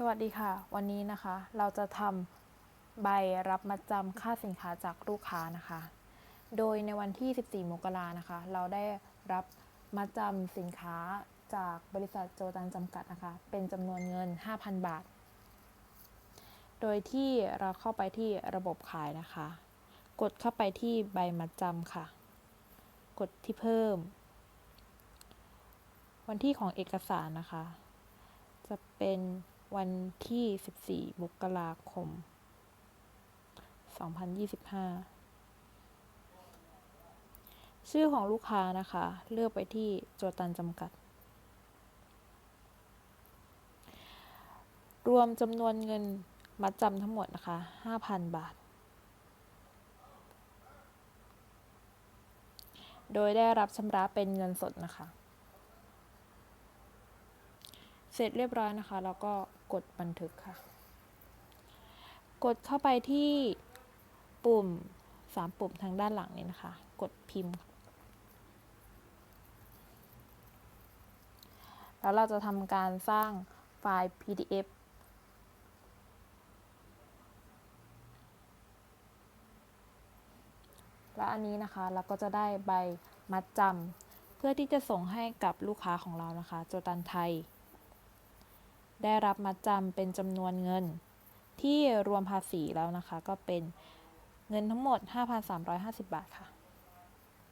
สวัสดีค่ะ วันนี้นะคะเราจะทำใบรับมัดจำค่าสินค้าจากลูกค้านะคะ โดยในวันที่ 14 มกรานะคะ เราได้รับมัดจำสินค้าจากบริษัทโจตันจำกัดนะคะ เป็นจำนวนเงิน 5,000 บาท โดยที่เราเข้าไปที่ระบบขายนะคะ กดเข้าไปที่ใบมัดจำค่ะ กดที่เพิ่ม วันที่ของเอกสารนะคะ จะเป็น วันที่ 14 มกราคม 2025 ชื่อของลูกค้านะคะ เลือกไปที่โจตันจำกัด รวมจำนวนเงินมัดจำทั้งหมดนะคะ 5,000 บาท โดยได้รับชำระเป็นเงินสดนะคะ เสร็จเรียบร้อยนะคะ แล้วก็กดบันทึกค่ะ กดเข้าไปที่ปุ่มสามปุ่มทางด้านหลังนี้นะคะ กดพิมพ์ แล้วเราจะทำการสร้างไฟล์ PDF และอันนี้นะคะเราก็จะได้ใบมัดจำเพื่อที่จะส่งให้กับลูกค้าของเรานะคะ โจตันไทย ได้รับมัดจำเป็นจำนวนเงิน ที่รวมภาษีแล้วนะคะ ก็เป็นเงินทั้งหมด 5,350 บาทค่ะ